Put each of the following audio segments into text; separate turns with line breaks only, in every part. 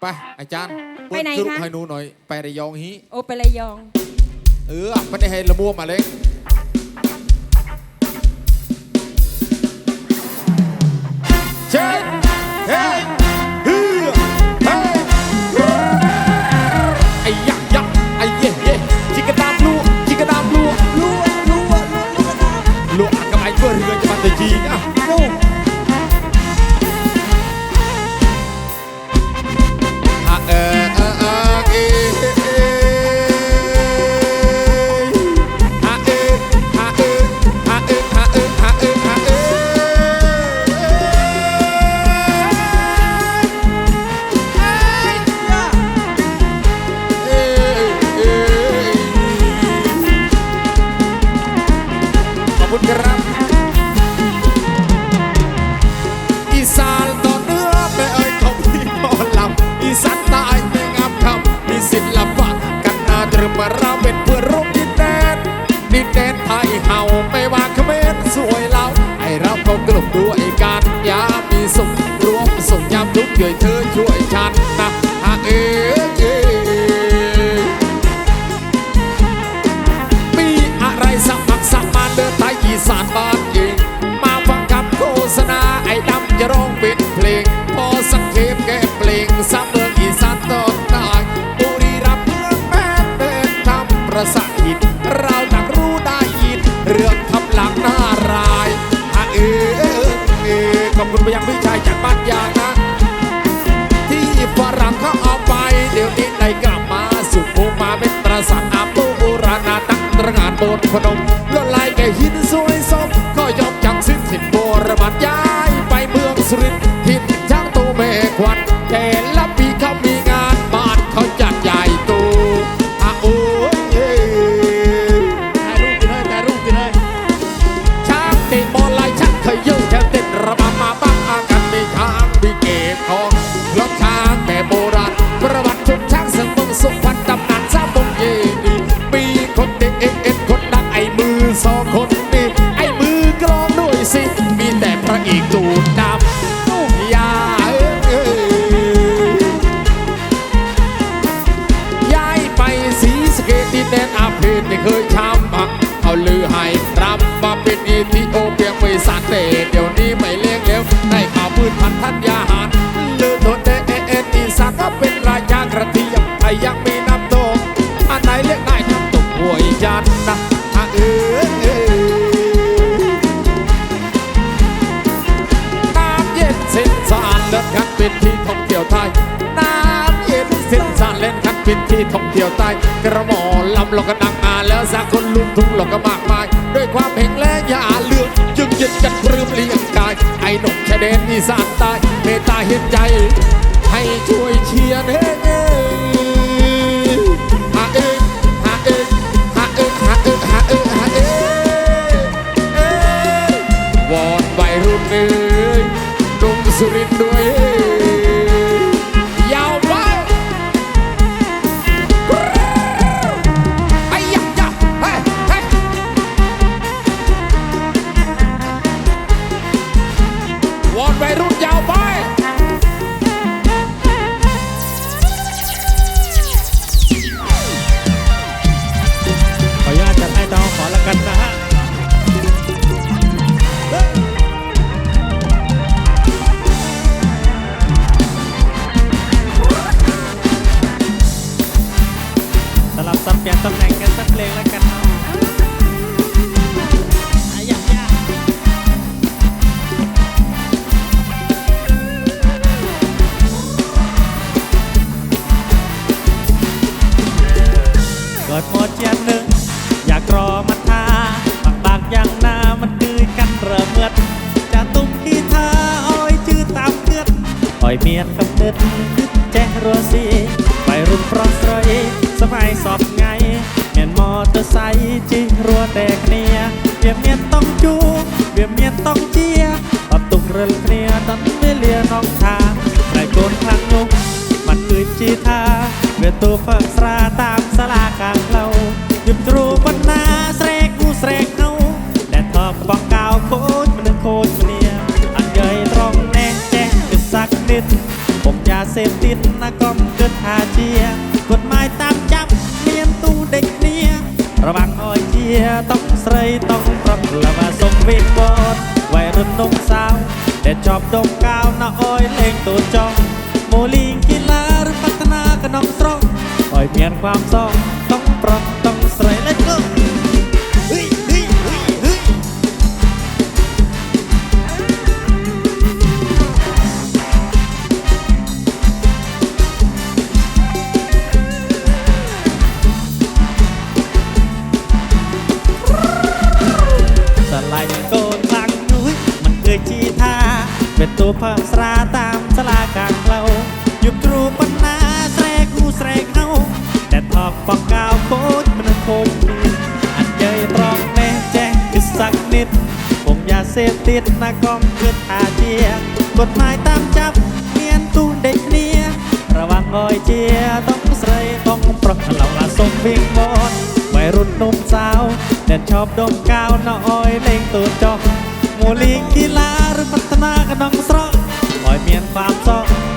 ไปอาจารย์
ไปไหนคะ
ให้หนูหน่อย ไประยองฮี
โอไประยอง
เออไม่ได้ให้ระบวมาเลยเชิญ สานบ้านยิงมาฟังคำโฆษณาไอ้ดำจะร้องเป็นเพลง พอสักเทปแกเพลงสำเมืองอีสานตอนใตายปุรีรัมย์เมืองแม่เป็นทำประสาหิตเราตักรู้ได้ยินเรื่องทำหลังน่ารายอะเออเออขอบคุณไปยังพี่ชายจากบ้านยางนะ ที่ฝรั่งเขาเอาไป เดี๋ยวนี้ได้กลับมาสุขุมมาเป็นประสาทอาโบราณตั้งตระหง่านบนพนม ยังมีน้ำตกอันไหนเรียกได้น้ำตกหัวยันนะอะเออน้ำเย็นเส้นสานเล่นขันป็นที่ท่องเที่ยวไทยน้ำเย็นเส้นสานเล่นขันป็นที่ท่องเที่ยวไทยกระหม่อมลำเราก็ดังอาแล้วสาคนลุ่มทุ่งเราก็มากมาย ด้วยความแห่งแรงอย่าเลือกจึงยึดกันปลื้มเลี้ยงกาย ไอ้หนุ่มชายแดนอีสานใต้เมตตาเห็นใจ ให้ช่วยเชียร์เด้
งปรับและมาส่งวินบอดวัยรุ่นหนุ่มสาวแต่ชอบดมกาวนะอ้อยเล่งตัวจองโมลิงกีฬาหรือพัฒนากับน้องตรงอ้อยเมียนความซอ เป็นตัวเพิ่มสราตามสลากลางเราหยุดรูปัญหาแสรกูแสรเฮาแต่ทอกปอกกาวโคตรมันโคตรมีอันเจยตรองแน่แจ้งคือสักนิดผมยาเสพติดนะกองเกิดอาเจียกฎหมายตามจับเมียนตู้เด็กเนียระวังอ้อยเจียต้องใส่ต้องปรอกเหล่าละส่งวิ่งบอลวัยรุ่นหนุ่มสาวเด่ชอบดมกาวน้อยเล่งตัวจอก มูลิงกีฬาหรือพัฒนากระนองสระคอยเมียนความซอก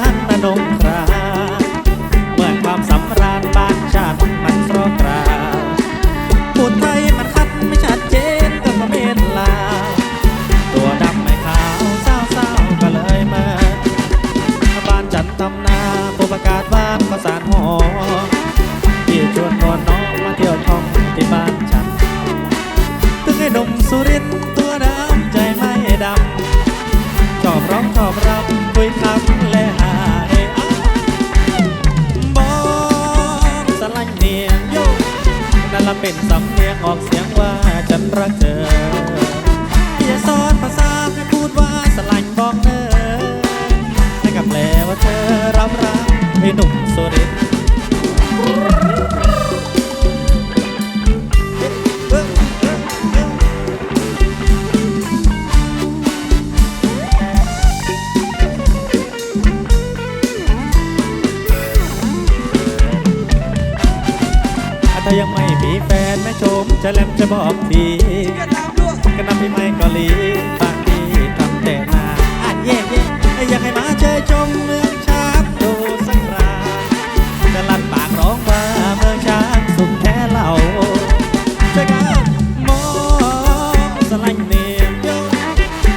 างชานนงครา จะบอกทีก็นำพี่ไม่กาหลีบางทีทำแต่นาอะเย่เย่อยากให้มาเจอชมเมืองช้างดูสักราจะลั่นปากร้องว่าเมืองช้างสุขแท้เหล่าช่วยกันมองสลังเนียงโย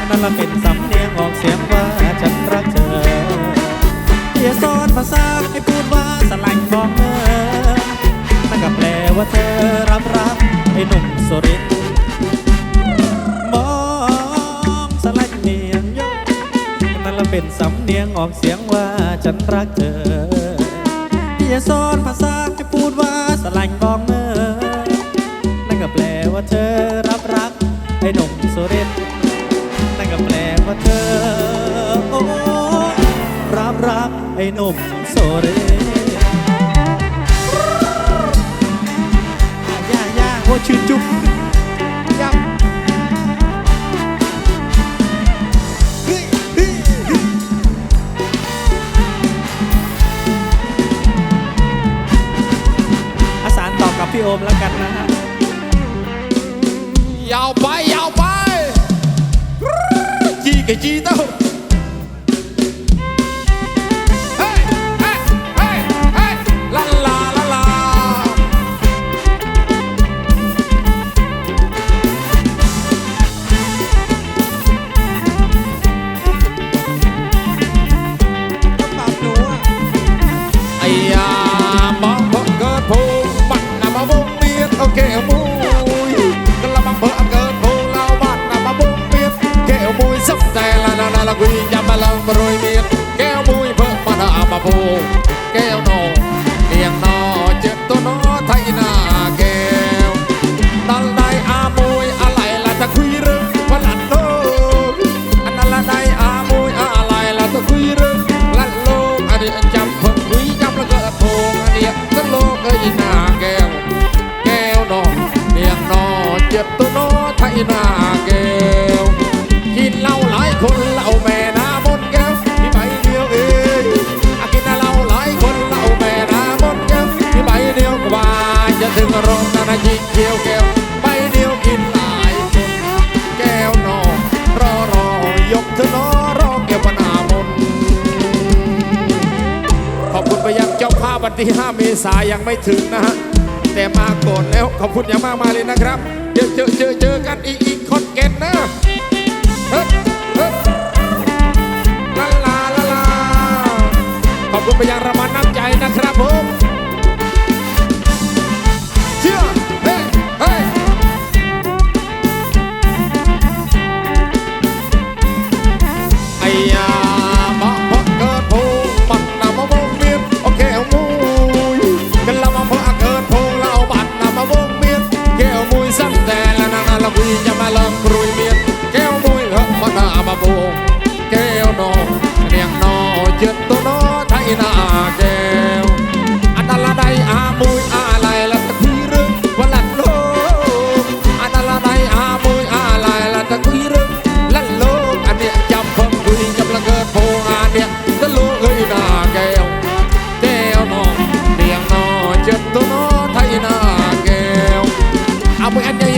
นั่นละเป็นสำเนียงออกเสียงว่าฉันรักเธออย่าสอนภาษาให้พูดว่าสลังบอกเออนั่นก็แปลว่าเธอรับรัก อ้หนุ่มโสรินมองสลักเนียงยกนั่นละเป็นสำเนียงออกเสียงว่าฉันรักเธออย่าสอนภาษาให้พูดว่าสลังบองเนอนั่นก็แปลว่าเธอรับรักไอ้หนุ่มโสรินนั่นก็แปลว่าเธอโอ้รับรักไอ้หนุ่มโสริน ทร์ย่าย่าโอ้ชื่นจุ๊บยังเฮ้ยเฮ้ยเฮ้ยอาสารตอบกับพี่โอมแล้วกันนะฮะ
ยาวไป ยาวไป จีกับจีเต้า แต่ละละกุยยำมาลังบรวยเมียนแก้ว ยเพิ่มมาหน้ามาพูแก้วนองนะยิงเขียวแก้วใบเดียวกินหลายคนแก้วนอรอรอยกเธอนอรอแก้วปนามนขอบคุณไปยังเจ้าภาพวันที่ 5 เมษายังไม่ถึงนะฮะ แต่มาก่อนแล้วขอบคุณอย่างมากมายเลยนะครับ เดี๋ยวเจอเจอเจอกันอีกอีกคนเกนนะเฮ้เฮ้ลาลาลาลาขอบคุณไปยังระมันน้ำใจนะครับ จะมาเลิกกรุยเมียนแก้วมวยเหอะมาหน้ามาโบง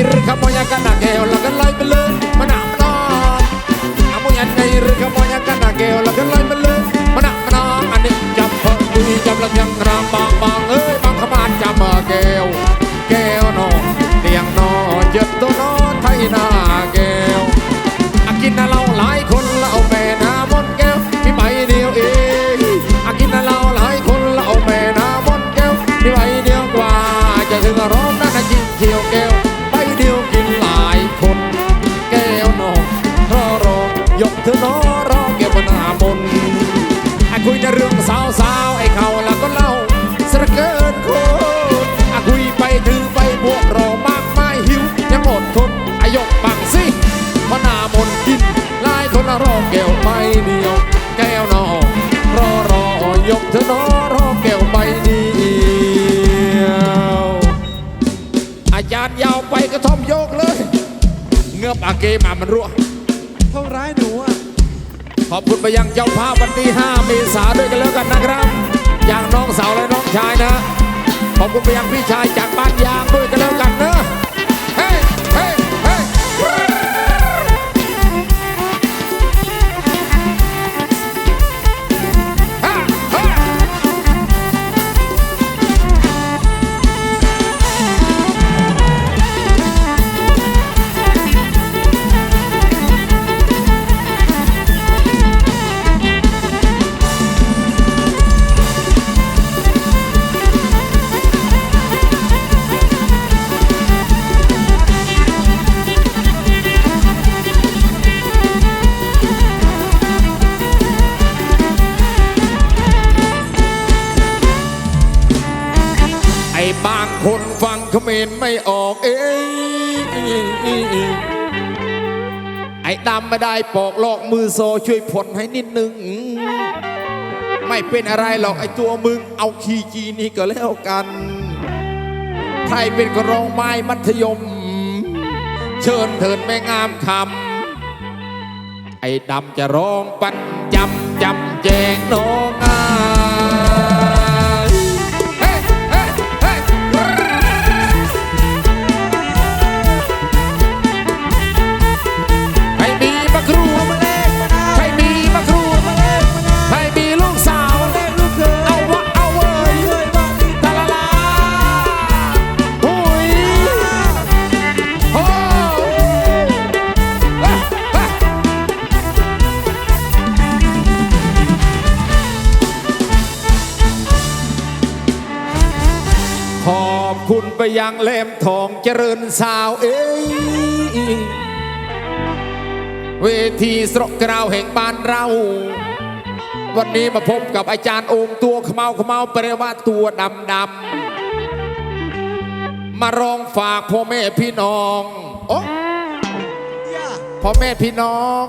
រកមកយ៉ាងកណាកែលកលៃមលើមណាមណអមយ៉ាងណៃរកមកយ៉ាងកណាកែលកលៃមលើមណាមណអានេះចាប់ហឺចាប់លឹងយ៉ាងក្រាមបងបងអើយបងខ្មាត់ចាប់កែវ กมามันรั่ว
เขาร้ายหนูอะ
ขอบคุณไปยังเจ้าภาพวันที่ 5 เมษาด้วยกันแล้วกันนะครับ อย่างน้องสาวและน้องชายนะ ขอบคุณไปยังพี่ชายจากบ้านยางด้วยกันแล้วกันนะ ไม่ได้ปอกลอกมือโซช่วยผลให้นิดนึง ไม่เป็นอะไรหรอกไอ้ตัวมึงเอาขีจีนี่ก็แล้วกันใครเป็นกรองไม้มัธยม เชิญเถิดแม่งามคำไอ้ดำจะร้องปันจำจำแจงน้องอา ไปยังเล่มทองเจริญสาวเอ้ยเวทีสระกราวแห่งบ้านเรา วันนี้มาพบกับอาจารย์องค์ตัวขมเมาขมเมาแปลว่าตัวดำดำมาร้องฝากพ่อแม่พี่น้องโอ้พ่อแม่พี่น้อง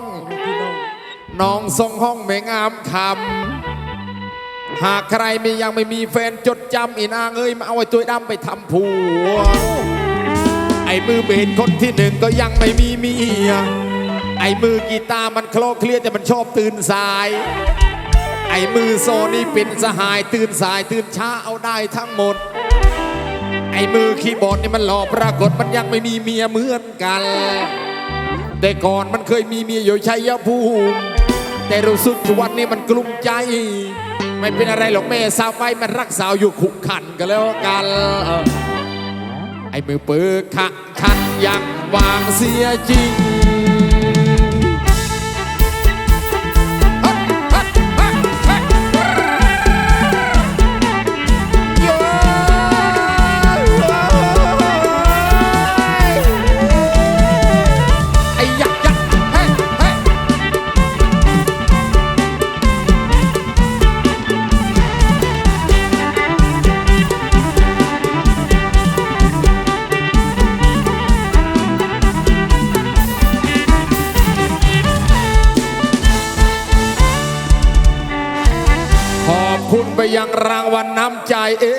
น้อง
ทรงห้องไม่งามคำ หากใครมียังไม่มีแฟนจดจำอีนางเอ้ยมาเอาไอ้ตัวดำไปทำผัว ไอ้มือเบสคนที่หนึ่งก็ยังไม่มีเมีย ไอ้มือกีตาร์มันคลอเคลียแต่มันชอบตื่นสาย ไอ้มือโซนี่เป็นสหายตื่นสายตื่นช้าเอาได้ทั้งหมด ไอ้มือคีย์บอร์ดนี่มันหล่อปรากฏมันยังไม่มีเมียเหมือนกัน แต่ก่อนมันเคยมีเมียอยู่ชัยภูมิแต่รู้สึกทุกวันนี้มันกลุ้มใจ ไม่เป็นอะไรหรอกแม่สาวไฟมันรักสาวอยู่ขุกขันกันแล้วกันไอ้มือเปิกขัะขันยังวางเสียจริง น้ำใจเอ้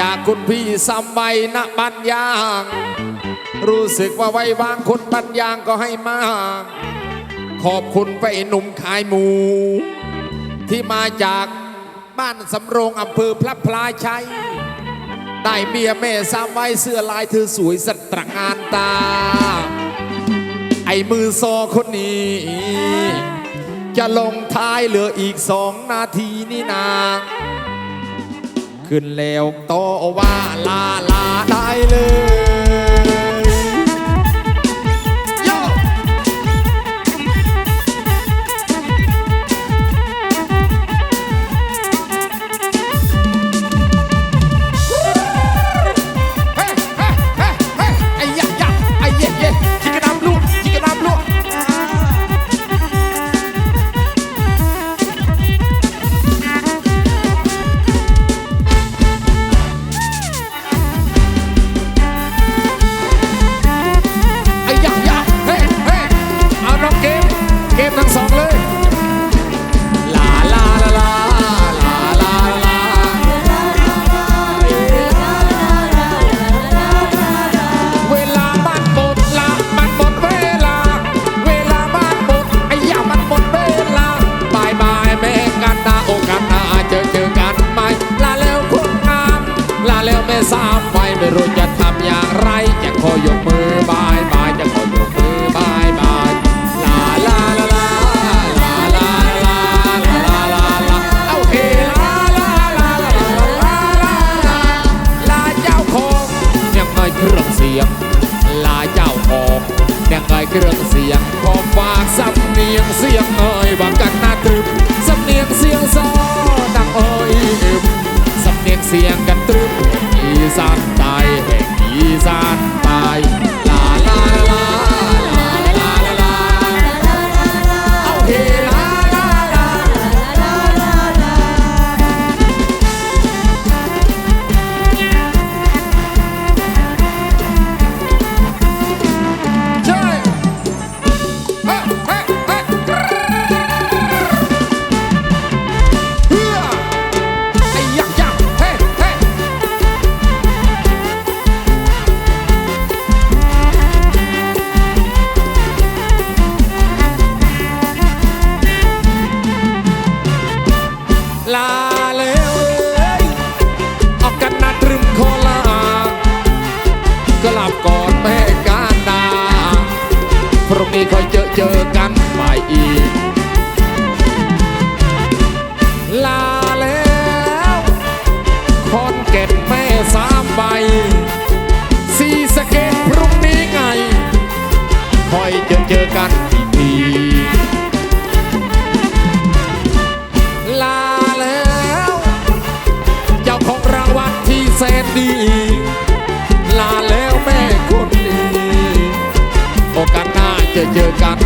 ยากคุณพี่สัมใบณบัญญาง รู้สึกว่าไว้วางคนปัญญางก็ให้มาก ขอบคุณไปหนุ่มขายหมู ที่มาจากบ้านสำโรงอำเภอพระพลาชัย ได้เมียแม่ซ้ำไว้เสื้อลายเธอสวยสตระงานตา ไอ้มือซอคนนี้ จะลงท้ายเหลืออีกสองนาทีนี่นาขึ้นแล้วโตว่าลาลาได้เลย ใบสีสเกตพรุ่งนี้ไงคอยจะเจอกันอีกทีลาแล้ว เจ้าของรางวัลที่แสนดี ลาแล้วแม่คนดี โอกาสหน้าจะเจอกัน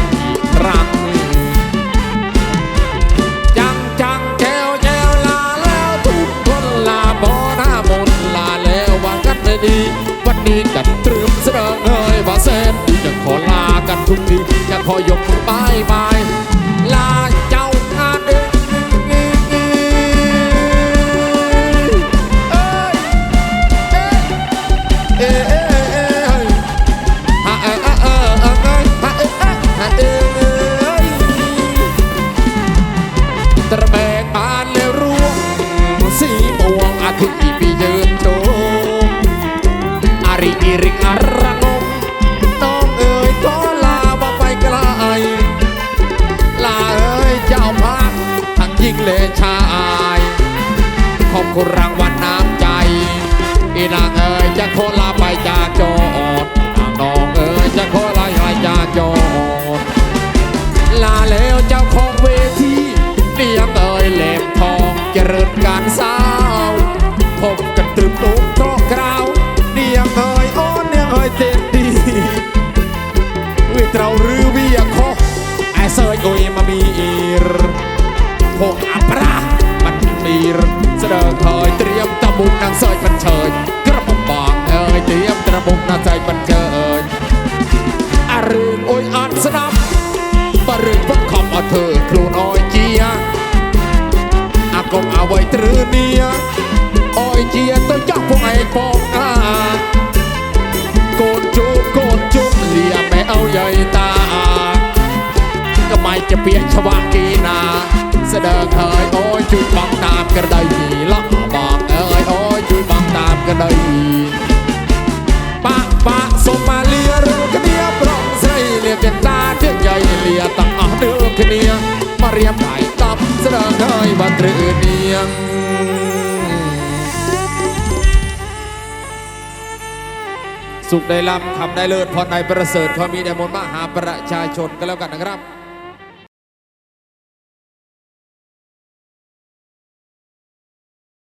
ทุกทีจะคอยยกมือบายบาย មុំអ្វីទ្រើនីអើយជាទៅចាក់ពួកឯងផងអាកូនជូបកូនជូបលាបែអើយយាយតាកំៃជាពាកឆ្វាក់គីណាស្ដើងហើយអូយជួយបងតាមក្រដីលក់បងអើយអូយជួយបងតាមក្រដីបាក់បាក់សូម៉ាលីរឿងគ្នាប្រងស្រីលៀបចិន្តាជាយាយលាទាំងអស់នឹងគ្នាមករៀបដៃามกระไดปะปะส่งมาเลียเรื่องกันเนียปรองใส่เลียกันตาเที่ยงใหญ่เลียตังอะเดือกันเนียมาเรียมไถ่ตับเสดงเฮ้ยบันตรือเดียงสุขได้ลำคำได้เลิศพรในประเสริฐพอมมีได้มนต์มหาประชาชนก็แล้วกันนะครับ